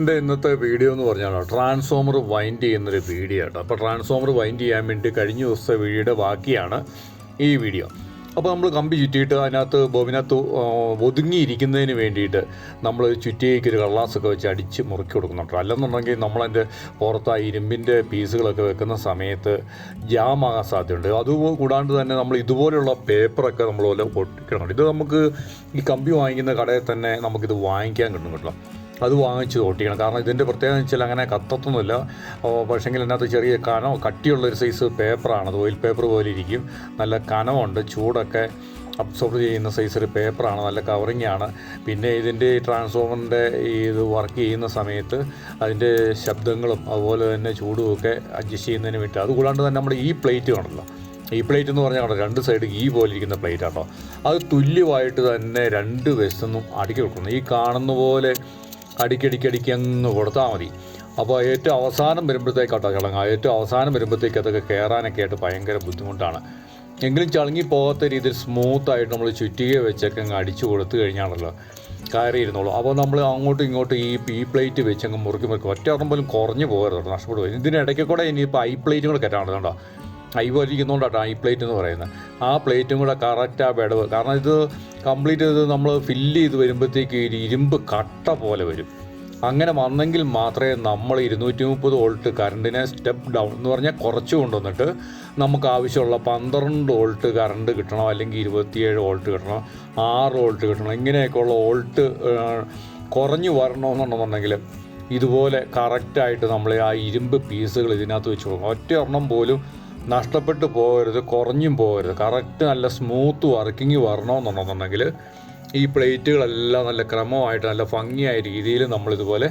എന്റെ ഇന്നത്തെ വീഡിയോ എന്ന് പറഞ്ഞാൽ ട്രാൻസ്ഫോമർ വൈൻഡ് ചെയ്യുന്നൊരു വീഡിയോ കേട്ടോ. അപ്പോൾ ട്രാൻസ്ഫോമർ വൈൻഡ് ചെയ്യാൻ വേണ്ടി കഴിഞ്ഞ ദിവസത്തെ വീഡിയോയുടെ ബാക്കിയാണ് ഈ വീഡിയോ. അപ്പോൾ നമ്മൾ കമ്പി ചുറ്റിയിട്ട് അതിനകത്ത് ബോബിനകത്ത് ഒതുങ്ങിയിരിക്കുന്നതിന് വേണ്ടിയിട്ട് നമ്മൾ ചുറ്റിയേക്ക് ഒരു കള്ളാസൊക്കെ വെച്ച് അടിച്ച് മുറുക്കി കൊടുക്കുന്നുണ്ട്. അല്ലെന്നുണ്ടെങ്കിൽ നമ്മളതിന്റെ പുറത്ത് ആ ഇരുമ്പിന്റെ പീസുകളൊക്കെ വെക്കുന്ന സമയത്ത് ജാമാകാൻ സാധ്യതയുണ്ട്. അത് കൂടാണ്ട് തന്നെ നമ്മൾ ഇതുപോലെയുള്ള പേപ്പറൊക്കെ നമ്മൾ പോലെ ഒട്ടിക്കണം ഇത് നമുക്ക് ഈ കമ്പി വാങ്ങിക്കുന്ന കടയിൽ തന്നെ നമുക്കിത് വാങ്ങിക്കാൻ കിട്ടും കേട്ടോ. അത് വാങ്ങിച്ച് ഓട്ടിക്കണം കാരണം ഇതിന്റെ പ്രത്യേകത വെച്ചാൽ അങ്ങനെ കത്തത്തൊന്നുമില്ല. പക്ഷേങ്കിൽ അതിനകത്ത് ചെറിയ കനം കട്ടിയുള്ളൊരു സൈസ് പേപ്പറാണ്. അത് ഓയിൽ പേപ്പർ പോലെ ഇരിക്കും. നല്ല കനമുണ്ട്. ചൂടൊക്കെ അബ്സോർബ് ചെയ്യുന്ന സൈസ് ഒരു പേപ്പറാണ് നല്ല കവറിങ് ആണ്. പിന്നെ ഇതിന്റെ ഈ ട്രാൻസ്ഫോമറിന്റെ ഇത് വർക്ക് ചെയ്യുന്ന സമയത്ത് അതിന്റെ ശബ്ദങ്ങളും അതുപോലെ തന്നെ ചൂടുമൊക്കെ അഡ്ജസ്റ്റ് ചെയ്യുന്നതിന് വേണ്ടി. അതുകൂടാണ്ട് തന്നെ നമ്മുടെ ഈ പ്ലേറ്റ് കാണല്ലോ ഈ പ്ലേറ്റ് എന്ന് പറഞ്ഞാൽ രണ്ട് സൈഡ് ഈ പോലെ ഇരിക്കുന്ന പ്ലേറ്റ് ആട്ടോ അത് തുല്യമായിട്ട് തന്നെ രണ്ട് വശത്തുനിന്നും അടുക്കി വെക്കുന്നു. ഈ കാണുന്ന പോലെ അടിക്കടിക്കടിക്ക് അങ്ങ് കൊടുത്താൽ മതി. അപ്പോൾ ഏറ്റവും അവസാനം വരുമ്പോഴത്തേക്കാട്ടോ ചടങ്ങാം. ഏറ്റവും അവസാനം വരുമ്പോഴത്തേക്ക് അതൊക്കെ കയറാനൊക്കെ ആയിട്ട് ഭയങ്കര ബുദ്ധിമുട്ടാണ്. എങ്കിലും ചളുങ്ങി പോകാത്ത രീതിയിൽ സ്മൂത്തായിട്ട് നമ്മൾ ചുറ്റിക വെച്ചൊക്കെ അങ്ങ് അടിച്ചു കൊടുത്തു കഴിഞ്ഞാണല്ലോ കയറിയിരുന്നുള്ളൂ. അപ്പോൾ നമ്മൾ അങ്ങോട്ടും ഇങ്ങോട്ടും ഈ ഈ പ്ലേറ്റ് വെച്ച് അങ്ങ് മുറുക്കി മുറുക്കി ഒറ്റ ഉറമ്പോലും പോലും കുറഞ്ഞു പോകരുത് കേട്ടോ. നഷ്ടപ്പെട്ടു ഇതിനിടയ്ക്ക് കൂടെ ഇനിയിപ്പോൾ ഐ പ്ലേറ്റും കൂടെ കയറ്റാണ് കേട്ടോ ഈ പ്ലേറ്റ് എന്ന് പറയുന്നത് ആ പ്ലേറ്റും കൂടെ കറക്റ്റ് ആ വിടവ്. കാരണം ഇത് കംപ്ലീറ്റ് ചെയ്ത് നമ്മൾ ഫില്ല് ചെയ്ത് വരുമ്പോഴത്തേക്ക് ഇരുമ്പ് കട്ട പോലെ വരും. അങ്ങനെ വന്നെങ്കിൽ മാത്രമേ നമ്മൾ ഇരുന്നൂറ്റി മുപ്പത് വോൾട്ട് കറണ്ടിനെ സ്റ്റെപ്പ് ഡൗൺ എന്ന് പറഞ്ഞാൽ കുറച്ച് കൊണ്ടുവന്നിട്ട് നമുക്ക് ആവശ്യമുള്ള പന്ത്രണ്ട് വോൾട്ട് കറണ്ട് കിട്ടണം അല്ലെങ്കിൽ ഇരുപത്തിയേഴ് വോൾട്ട് കിട്ടണം ആറ് വോൾട്ട് കിട്ടണം ഇങ്ങനെയൊക്കെയുള്ള വോൾട്ട് കുറഞ്ഞു വരണമെന്നുണ്ടെന്നുണ്ടെങ്കിൽ ഇതുപോലെ കറക്റ്റായിട്ട് നമ്മൾ ആ ഇരുമ്പ് പീസുകൾ ഇതിനകത്ത് വെച്ച് കൊടുക്കണം. ഒറ്റ ഒരെണ്ണം പോലും നഷ്ടപ്പെട്ടു പോകരുത് കുറഞ്ഞും പോകരുത്. കറക്റ്റ് നല്ല സ്മൂത്ത് വർക്കിംഗ് വരണമെന്നുണ്ടെന്നുണ്ടെങ്കിൽ ഈ പ്ലേറ്റുകളെല്ലാം നല്ല ക്രമമായിട്ട് നല്ല ഭംഗിയായ രീതിയിൽ നമ്മളിതുപോലെ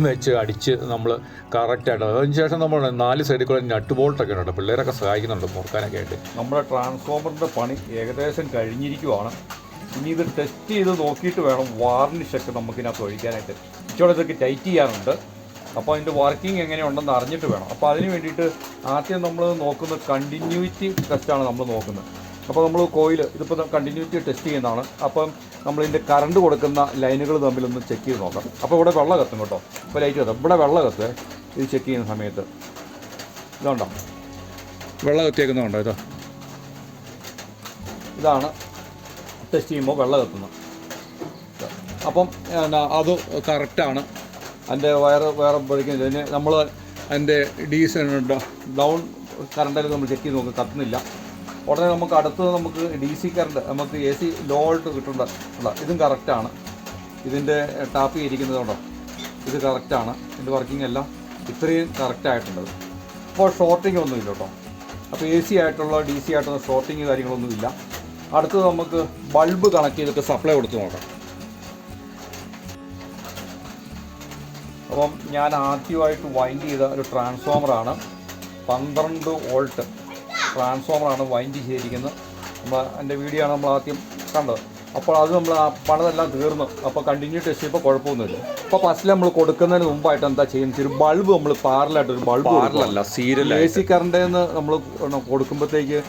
വെച്ച് അടിച്ച് നമ്മൾ കറക്റ്റായിട്ട് അതിന് ശേഷം നമ്മൾ നാല് സൈഡിൽ കൂടെ നട്ട് ബോൾട്ടൊക്കെ ഉണ്ട് പിള്ളേരൊക്കെ സഹായിക്കുന്നുണ്ട് മുറുക്കാനൊക്കെ ആയിട്ട്. നമ്മുടെ ട്രാൻസ്ഫോമറിന്റെ പണി ഏകദേശം കഴിഞ്ഞിരിക്കുവാണ്. ഇനി ഇത് ടെസ്റ്റ് ചെയ്ത് നോക്കിയിട്ട് വേണം വാർണിഷൊക്കെ നമുക്കിതിനകത്ത് ഒഴിക്കാനായിട്ട്. ഇച്ചോടെ ഇതൊക്കെ ടൈറ്റ് ചെയ്യാറുണ്ട്. അപ്പോൾ അതിന്റെ വർക്കിംഗ് എങ്ങനെയുണ്ടെന്ന് അറിഞ്ഞിട്ട് വേണം. അപ്പോൾ അതിന് വേണ്ടിയിട്ട് ആദ്യം നമ്മൾ നോക്കുന്ന കണ്ടിന്യൂറ്റി ടെസ്റ്റാണ് നമ്മൾ നോക്കുന്നത്. അപ്പോൾ നമ്മൾ കോയിൽ ഇതിപ്പോൾ കണ്ടിന്യൂറ്റി ടെസ്റ്റ് ചെയ്യുന്നതാണ്. അപ്പം നമ്മളിതിന്റെ കറണ്ട് കൊടുക്കുന്ന ലൈനുകൾ തമ്മിലൊന്ന് ചെക്ക് ചെയ്ത് നോക്കാം. അപ്പോൾ ഇവിടെ വെള്ളം കത്തും കേട്ടോ. ഇപ്പോൾ ലൈറ്റ് കത്തും. ഇവിടെ വെള്ളം കത്തുവേ. ഇത് ചെക്ക് ചെയ്യുന്ന സമയത്ത്. ഇതുണ്ടോ? വെള്ളം എത്തിയേക്കുന്നുണ്ടോ ഇതോ? ഇതാണ് ടെസ്റ്റ് ചെയ്യുമ്പോൾ വെള്ളം കത്തുന്നത്. അപ്പം അത് കറക്റ്റാണ് അതിന്റെ വയറ് വേറെ പഠിക്കുന്നത് അതിന് നമ്മൾ അതിന്റെ ഡീസൽ ഡൗൺ കറണ്ടിൽ നമ്മൾ ചെക്ക് ചെയ്ത് നോക്കും കത്തുന്നില്ല. ഉടനെ നമുക്ക് അടുത്തത് നമുക്ക് ഡി സി കറണ്ട് നമുക്ക് എ സി ലോ ആയിട്ട് കിട്ടേണ്ട ഇതും കറക്റ്റാണ് ഇതിന്റെ ടാപ്പ് ഇരിക്കുന്നതുകൊണ്ടോ ഇത് കറക്റ്റാണ് ഇതിന്റെ വർക്കിംഗ് എല്ലാം ഇത്രയും കറക്റ്റായിട്ടുണ്ട് അപ്പോൾ ഷോർട്ടിംഗ് ഒന്നുമില്ല കേട്ടോ. അപ്പോൾ എ സി ആയിട്ടുള്ള ഡി സി ആയിട്ടുള്ള ഷോർട്ടിങ് കാര്യങ്ങളൊന്നുമില്ല അടുത്തത് നമുക്ക് ബൾബ് കണക്ട് ചെയ്തിട്ട് സപ്ലൈ കൊടുത്ത് നോക്കാം. അപ്പം ഞാൻ ആദ്യമായിട്ട് വൈൻഡ് ചെയ്ത ഒരു ട്രാൻസ്ഫോമറാണ് പന്ത്രണ്ട് വോൾട്ട് ട്രാൻസ്ഫോമറാണ് വൈൻഡ് ചെയ്തിരിക്കുന്നത്. നമ്മൾ എന്റെ വീഡിയോ ആണ് നമ്മൾ ആദ്യം കണ്ടത്. അപ്പോൾ അത് നമ്മൾ ആ പണതെല്ലാം തീർന്നു. അപ്പോൾ കണ്ടിന്യൂ ടെസ്റ്റ് ചെയ്യുമ്പോൾ കുഴപ്പമൊന്നുമില്ല. അപ്പോൾ ഫസ്റ്റിൽ നമ്മൾ കൊടുക്കുന്നതിന് മുമ്പായിട്ട് എന്താ ചെയ്യുന്നത്? ഒരു ബൾബ് നമ്മൾ പാരലായിട്ട് ഒരു ബൾബ് പാറലല്ല സീരിയൽ എ സി കറണ്ടെന്ന് നമ്മൾ കൊടുക്കുമ്പോഴത്തേക്ക്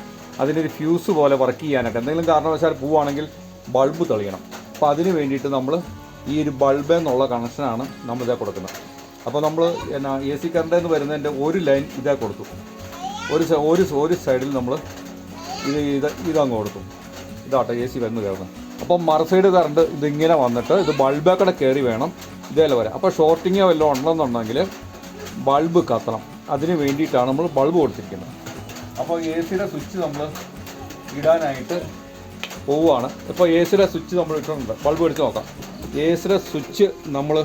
അതിനൊരു ഫ്യൂസ് പോലെ വർക്ക് ചെയ്യാനായിട്ട് എന്തെങ്കിലും കാരണവശാൽ പോവുകയാണെങ്കിൽ ബൾബ് തെളിയണം. അപ്പോൾ അതിന് വേണ്ടിയിട്ട് നമ്മൾ ഈ ഒരു ബൾബ് എന്നുള്ള കണക്ഷനാണ് നമ്മൾ ഇതേ കൊടുക്കുന്നത്. അപ്പോൾ നമ്മൾ എന്നാ എ സി കറണ്ടിൽ നിന്ന് വരുന്നതിന്റെ ഒരു ലൈൻ ഇതേ കൊടുത്തു. ഒരു ഒരു ഒരു സൈഡിൽ നമ്മൾ ഇത് ഇത് ഇതങ്ങ് കൊടുത്തു. ഇതാട്ടോ എ സി വരുന്നു കയറുന്നത് അപ്പം മറുസൈഡ് കറണ്ട് ഇതിങ്ങനെ വന്നിട്ട് ഇത് ബൾബേക്കടെ കയറി വേണം ഇതേ വരെ അപ്പോൾ ഷോർട്ടിങ്ങോ വല്ലതും ഉണ്ടെന്നുണ്ടെങ്കിൽ ബൾബ് കത്തണം. അതിന് വേണ്ടിയിട്ടാണ് നമ്മൾ ബൾബ് കൊടുത്തിരിക്കുന്നത്. അപ്പോൾ എ സിയുടെ സ്വിച്ച് നമ്മൾ ഇടാനായിട്ട് പോവുകയാണ് ഇപ്പോൾ എ സിയുടെ സ്വിച്ച് നമ്മൾ ഇട്ടിട്ടുണ്ട്. ബൾബ് എടുത്ത് നോക്കാം. എ സിയുടെ സ്വിച്ച് നമ്മൾ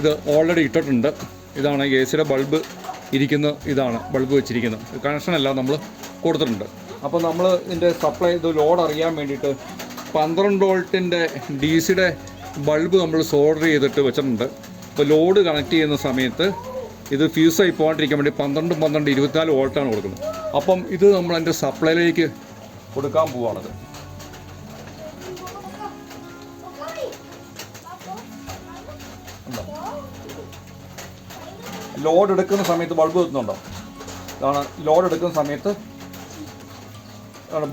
ഇത് ഓൾറെഡി ഇട്ടിട്ടുണ്ട്. ഇതാണ് എ സിയുടെ ബൾബ് ഇരിക്കുന്ന ഇതാണ് ബൾബ് വെച്ചിരിക്കുന്നത്. കണക്ഷനല്ല നമ്മൾ കൊടുത്തിട്ടുണ്ട്. അപ്പോൾ നമ്മൾ ഇതിന്റെ സപ്ലൈ ഇത് ലോഡ് അറിയാൻ വേണ്ടിയിട്ട് പന്ത്രണ്ട് വോൾട്ടിന്റെ ഡി സിയുടെ ബൾബ് നമ്മൾ സോൾഡർ ചെയ്തിട്ട് വെച്ചിട്ടുണ്ട്. അപ്പോൾ ലോഡ് കണക്ട് ചെയ്യുന്ന സമയത്ത് ഇത് ഫ്യൂസായി പോകാണ്ടിരിക്കാൻ വേണ്ടി പന്ത്രണ്ട് പന്ത്രണ്ട് ഇരുപത്തിനാല് വോൾട്ടാണ് കൊടുക്കുന്നത്. അപ്പം ഇത് നമ്മൾ അതിന്റെ സപ്ലൈയിലേക്ക് കൊടുക്കാൻ പോവാണത് ലോഡ് എടുക്കുന്ന സമയത്ത് ബൾബ് കത്തുന്നുണ്ടോ? ഇതാണ് ലോഡ് എടുക്കുന്ന സമയത്ത്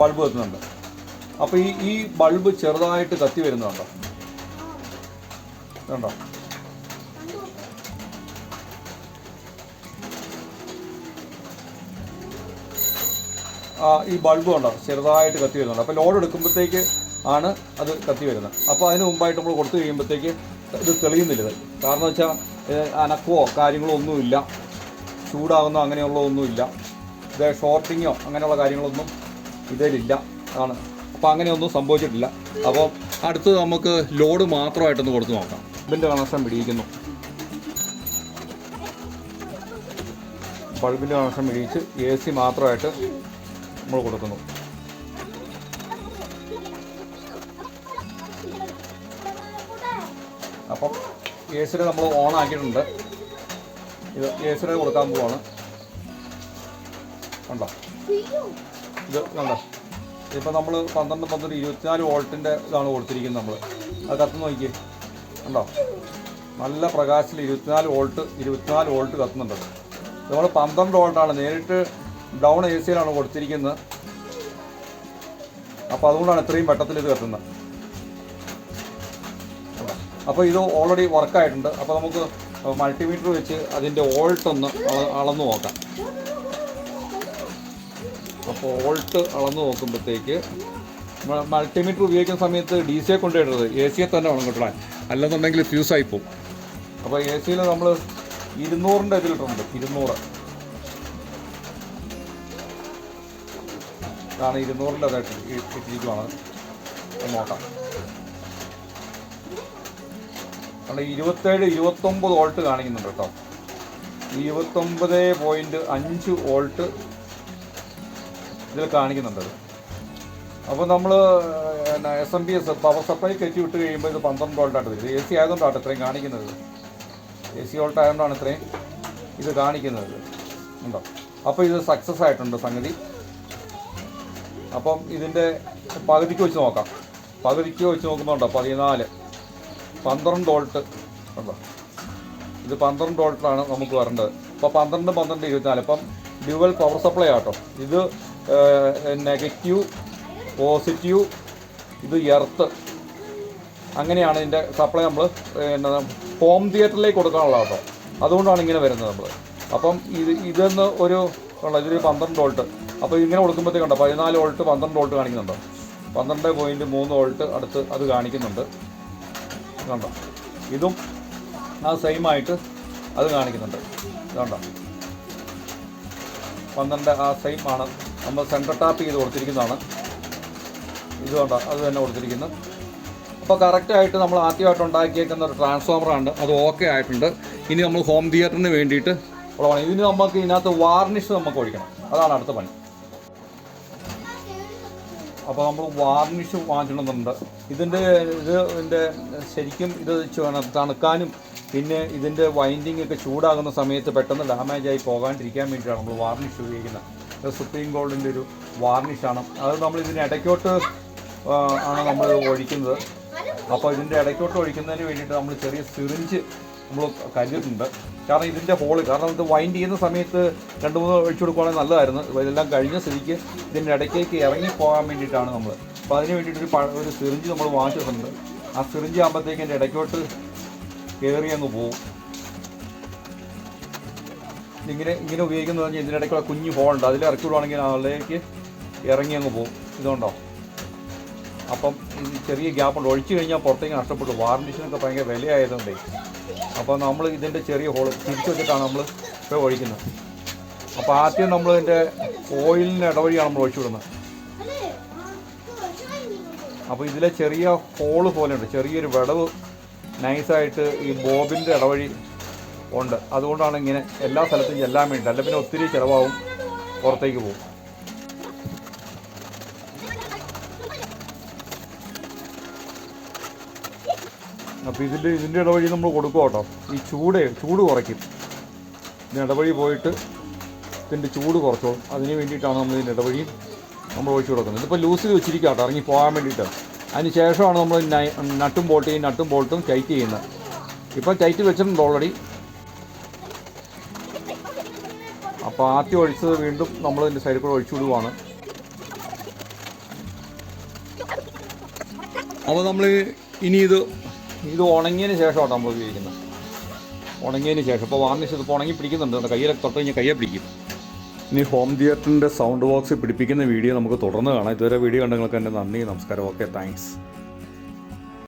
ബൾബ് കത്തുന്നുണ്ട്. അപ്പോൾ ഈ ഈ ബൾബ് ചെറുതായിട്ട് കത്തി വരുന്നുണ്ടോ? കണ്ടോ? ഈ ബൾബ് ഉണ്ടോ ചെറുതായിട്ട് കത്തി വരുന്നുണ്ട്. അപ്പോൾ ലോഡ് എടുക്കുമ്പോഴത്തേക്ക് ആണ് അത് കത്തി വരുന്നത്. അപ്പോൾ അതിന് മുമ്പായിട്ട് നമ്മൾ കൊടുത്തു കഴിയുമ്പോഴത്തേക്ക് ഇത് തെളിയുന്നില്ല കാരണം വെച്ചാൽ അനക്കമോ കാര്യങ്ങളോ ഒന്നുമില്ല ചൂടാകുന്നോ അങ്ങനെയുള്ള ഒന്നുമില്ല. ഇത് ഷോർട്ടിങ്ങോ അങ്ങനെയുള്ള കാര്യങ്ങളൊന്നും ഇതിലില്ല. ആണ്. അപ്പോൾ അങ്ങനെയൊന്നും സംഭവിച്ചിട്ടില്ല. അപ്പോൾ അടുത്ത് നമുക്ക് ലോഡ് മാത്രമായിട്ടൊന്ന് കൊടുത്തു നോക്കാം. ഇതിന്റെ കണക്ഷൻ പിടിയിക്കുന്നു. ബൾബിന്റെ കണക്ഷൻ പിടിയിച്ച് എ സി മാത്രമായിട്ട് നമ്മൾ കൊടുക്കുന്നു. സിയുടെ നമ്മൾ ഓൺ ആക്കിയിട്ടുണ്ട്. ഇത് സിയുടെ കൊടുക്കാൻ പോവാണ്. കണ്ടോ? ഇത് കണ്ടോ? ഇതിപ്പോൾ നമ്മൾ പന്ത്രണ്ട് പന്ത്രണ്ട് ഇരുപത്തിനാല് വോൾട്ടിന്റെ ഇതാണ് കൊടുത്തിരിക്കുന്നത് നമ്മൾ അത് കത്തുന്ന നോക്കിയേ. കണ്ടോ? നല്ല പ്രകാശത്തിൽ ഇരുപത്തിനാല് വോൾട്ട് ഇരുപത്തിനാല് വോൾട്ട് കത്തുന്നുണ്ട്. നമ്മൾ പന്ത്രണ്ട് വോൾട്ടാണ്. നേരിട്ട് ഡൗൺ എ സിയിലാണ് കൊടുത്തിരിക്കുന്നത്. അപ്പോൾ അതുകൊണ്ടാണ് ഇത്രയും വെട്ടത്തിൽ ഇത് കത്തുന്നത്. അപ്പോൾ ഇത് ഓൾറെഡി വർക്കായിട്ടുണ്ട് അപ്പോൾ നമുക്ക് മൾട്ടിമീറ്റർ വെച്ച് അതിന്റെ വോൾട്ട് ഒന്ന് അളന്നു നോക്കാം. അപ്പോൾ വോൾട്ട് അളന്ന് നോക്കുമ്പോഴത്തേക്ക് മൾട്ടിമീറ്റർ ഉപയോഗിക്കുന്ന സമയത്ത് ഡി സിയെ കൊണ്ടുപോയിട്ടത് എ സിയെ തന്നെ വേണം കിട്ടണം അല്ലെന്നുണ്ടെങ്കിൽ ഫ്യൂസായി പോകും. അപ്പോൾ എ സിയിൽ നമ്മൾ ഇരുന്നൂറിന്റെ ഇതിലിട്ടുണ്ട് ഇരുന്നൂറ്. ഇതാണ് ഇരുന്നൂറിന്റെ അതായിട്ട് ഇട്ടിരിക്കുവാണ്. നോക്കാം. അവിടെ ഇരുപത്തേഴ് ഇരുപത്തൊമ്പത് വോൾട്ട് കാണിക്കുന്നുണ്ട് കേട്ടോ. ഇരുപത്തൊമ്പത് പോയിന്റ് അഞ്ച് വോൾട്ട് ഇതിൽ കാണിക്കുന്നുണ്ട് അപ്പോൾ നമ്മൾ S M B S power supply കയറ്റി വിട്ട് കഴിയുമ്പോൾ ഇത് പന്ത്രണ്ട് വോൾട്ടായിട്ട് വരും എ സി ആയതുകൊണ്ടാണ് ഇത്രയും കാണിക്കുന്നത് എ സി വോൾട്ട് ആയതുകൊണ്ടാണ് ഇത്രയും ഇത് കാണിക്കുന്നത് ഉണ്ടോ? അപ്പോൾ ഇത് സക്സസ് ആയിട്ടുണ്ട് സംഗതി. അപ്പം ഇതിന്റെ പകുതിക്ക് വെച്ച് നോക്കാം. പകുതിക്ക് വെച്ച് നോക്കുന്നുണ്ടോ പതിനാല്. പന്ത്രണ്ട് വോൾട്ട്. ഉണ്ടോ ഇത് പന്ത്രണ്ട് വോൾട്ടാണ് നമുക്ക് വരേണ്ടത്. അപ്പോൾ പന്ത്രണ്ട് പന്ത്രണ്ട് ഇരുപത്തിനാല്. ഇപ്പം ഡ്യുവൽ പവർ സപ്ലൈ ആട്ടോ. ഇത് നെഗറ്റീവ് പോസിറ്റീവ് ഇത് എർത്ത്. അങ്ങനെയാണ് ഇതിന്റെ സപ്ലൈ നമ്മൾ പിന്നെ ഹോം തിയേറ്ററിലേക്ക് കൊടുക്കാനുള്ള കേട്ടോ. അതുകൊണ്ടാണ് ഇങ്ങനെ വരുന്നത് നമ്മൾ അപ്പം ഇത് ഇതെന്ന് ഒരു ഇതൊരു പന്ത്രണ്ട് വോൾട്ട്. അപ്പോൾ ഇങ്ങനെ കൊടുക്കുമ്പോഴത്തേക്കുണ്ടോ പതിനാല് വോൾട്ട് പന്ത്രണ്ട് വോൾട്ട് കാണിക്കുന്നുണ്ടോ. പന്ത്രണ്ട് പോയിന്റ് മൂന്ന് വോൾട്ട് അടുത്ത് അത് കാണിക്കുന്നുണ്ട്. കണ്ടോ? ഇതും ആ സെയിം ആയിട്ട് അത് കാണിക്കുന്നുണ്ട്. ഇതുണ്ടോ പന്ത്രണ്ട് ആ സെയിം ആണ്. നമ്മൾ സെന്റർ ടാപ്പ് ചെയ്ത് കൊടുത്തിരിക്കുന്നതാണ്. കണ്ടോ? അത് തന്നെ കൊടുത്തിരിക്കുന്നത് അപ്പോൾ കറക്റ്റായിട്ട് നമ്മൾ ആദ്യമായിട്ട് ഉണ്ടാക്കിയേക്കുന്ന ഒരു ട്രാൻസ്ഫോമറാണ് അത് ഓക്കെ ആയിട്ടുണ്ട്. ഇനി നമ്മൾ ഹോം തിയേറ്ററിന് വേണ്ടിയിട്ട് ഉള്ളതാണ്. ഇതിന് നമുക്ക് ഇതിനകത്ത് വാർണിഷ് നമുക്ക് ഒഴിക്കണം. അതാണ് അടുത്ത പണി. അപ്പോൾ നമ്മൾ വാർണിഷ് വാങ്ങിക്കണമെന്നുണ്ട്. ഇതിന്റെ ഇത് ഇതിന്റെ ശരിക്കും ഇത് തണുക്കാനും പിന്നെ ഇതിന്റെ വൈൻഡിങ് ഒക്കെ ചൂടാകുന്ന സമയത്ത് പെട്ടെന്ന് ഡാമേജ് ആയി പോകാണ്ടിരിക്കാൻ വേണ്ടിയിട്ടാണ് നമ്മൾ വാർണിഷ് ഉപയോഗിക്കുന്നത്. സുപ്രീം ഗോൾഡിന്റെ ഒരു വാർണിഷാണ് അത് നമ്മൾ ഇതിന് ഇടയ്ക്കോട്ട് ആണ് നമ്മൾ ഒഴിക്കുന്നത്. അപ്പോൾ ഇതിന്റെ ഇടയ്ക്കോട്ട് ഒഴിക്കുന്നതിന് വേണ്ടിയിട്ട് നമ്മൾ ചെറിയ സിറിഞ്ച് നമ്മൾ കരുതുന്നുണ്ട്. കാരണം ഇതിന്റെ ഹോൾ കാരണം ഇത് വൈൻഡ് ചെയ്യുന്ന സമയത്ത് രണ്ട് മൂന്ന് ഒഴിച്ചു കൊടുക്കുകയാണെങ്കിൽ നല്ലതായിരുന്നു. ഇതെല്ലാം കഴിഞ്ഞ സ്ഥിതിക്ക് ഇതിന്റെ ഇടയ്ക്കേക്ക് ഇറങ്ങി പോകാൻ വേണ്ടിയിട്ടാണ് നമ്മൾ അപ്പോൾ അതിന് വേണ്ടിയിട്ട് ഒരു ഒരു സിറിഞ്ച് നമ്മൾ വാങ്ങിച്ചിട്ടുണ്ട്. ആ സിറിഞ്ച് ആകുമ്പോഴത്തേക്ക് എന്റെ ഇടയ്ക്കോട്ട് കയറി അങ്ങ് പോവും. ഇങ്ങനെ ഇങ്ങനെ ഉപയോഗിക്കുന്നത് പറഞ്ഞാൽ ഇതിന്റെ ഇടയ്ക്കുള്ള കുഞ്ഞു ഹോളുണ്ട് അതിൽ ഇറക്കി വിടുവാണെങ്കിൽ അതിലേക്ക് ഇറങ്ങി അങ്ങ് പോകും ഇതുകൊണ്ടോ? അപ്പം ചെറിയ ഗ്യാപ്പുണ്ട് ഒഴിച്ചു കഴിഞ്ഞാൽ പുറത്തേക്ക് നഷ്ടപ്പെട്ടു. വാറണ്ടിഷനൊക്കെ ഭയങ്കര വിലയായതുകൊണ്ടേ. അപ്പോൾ നമ്മൾ ഇതിന്റെ ചെറിയ ഹോൾ തിരിച്ചു വെച്ചിട്ടാണ് നമ്മൾ ഇപ്പോൾ ഒഴിക്കുന്നത്. അപ്പോൾ ആദ്യം നമ്മൾ ഇതിന്റെ ഓയിലിന് ഇടവഴിയാണ് നമ്മൾ ഒഴിച്ചു വിടുന്നത്. അപ്പോൾ ഇതിലെ ചെറിയ ഹോൾ പോലെയുണ്ട് ചെറിയൊരു വിടവ് നൈസായിട്ട് ഈ ബോബിന്റെ ഇടവഴി ഉണ്ട്. അതുകൊണ്ടാണ് ഇങ്ങനെ എല്ലാ സ്ഥലത്തും ചെല്ലാൻ വേണ്ടി അല്ല പിന്നെ ഒത്തിരി ചിലവാകും. പുറത്തേക്ക് പോകും. അപ്പോൾ ഇതിന്റെ ഇതിന്റെ ഇടവഴി നമ്മൾ കൊടുക്കും കേട്ടോ. ഈ ചൂട് ചൂട് കുറയ്ക്കും. ഇതിന്റെ ഇടവഴി പോയിട്ട് ഇതിന്റെ ചൂട് കുറച്ചോളും അതിന് വേണ്ടിയിട്ടാണ് നമ്മൾ ഇതിന്റെ ഇടവഴി നമ്മൾ ഒഴിച്ചു കൊടുക്കുന്നത്. ഇതിപ്പോൾ ലൂസിൽ വെച്ചിരിക്കുക കേട്ടോ ഇറങ്ങി പോകാൻ വേണ്ടിയിട്ട്. അതിന് ശേഷമാണ് നമ്മൾ നട്ടും ബോൾട്ടും ചെയ്യും നട്ടും ബോൾട്ടും ടൈറ്റ് ചെയ്യുന്നത്. ഇപ്പോൾ ടൈറ്റ് വെച്ചിട്ടുണ്ട് ഓൾറെഡി അപ്പോൾ ആദ്യം ഒഴിച്ചത് വീണ്ടും നമ്മൾ ഇതിന്റെ സൈഡിൽ കൂടെ ഒഴിച്ചു വിടുവാണ്. അപ്പോൾ നമ്മൾ ഇനി ഇത് ഇത് ഉണങ്ങിയതിന് ശേഷമാണ് നമ്മൾ ഉപയോഗിക്കുന്നത്. ഉണങ്ങിയതിന് ശേഷം. ഇപ്പോൾ വാർണിഷ് ഇതിപ്പോൾ ഉണങ്ങി പിടിക്കുന്നുണ്ട് നമ്മുടെ കയ്യിലൊക്കെ തൊട്ട് കഴിഞ്ഞാൽ കയ്യെ പിടിക്കും. ഇനി ഹോം തിയേറ്ററിന്റെ സൗണ്ട് ബോക്സ് പിടിപ്പിക്കുന്ന വീഡിയോ നമുക്ക് തുടർന്ന് കാണാം. ഇതുവരെ വീഡിയോ കണ്ടങ്ങൾക്ക് എന്റെ നന്ദി നമസ്കാരം. Okay thanks.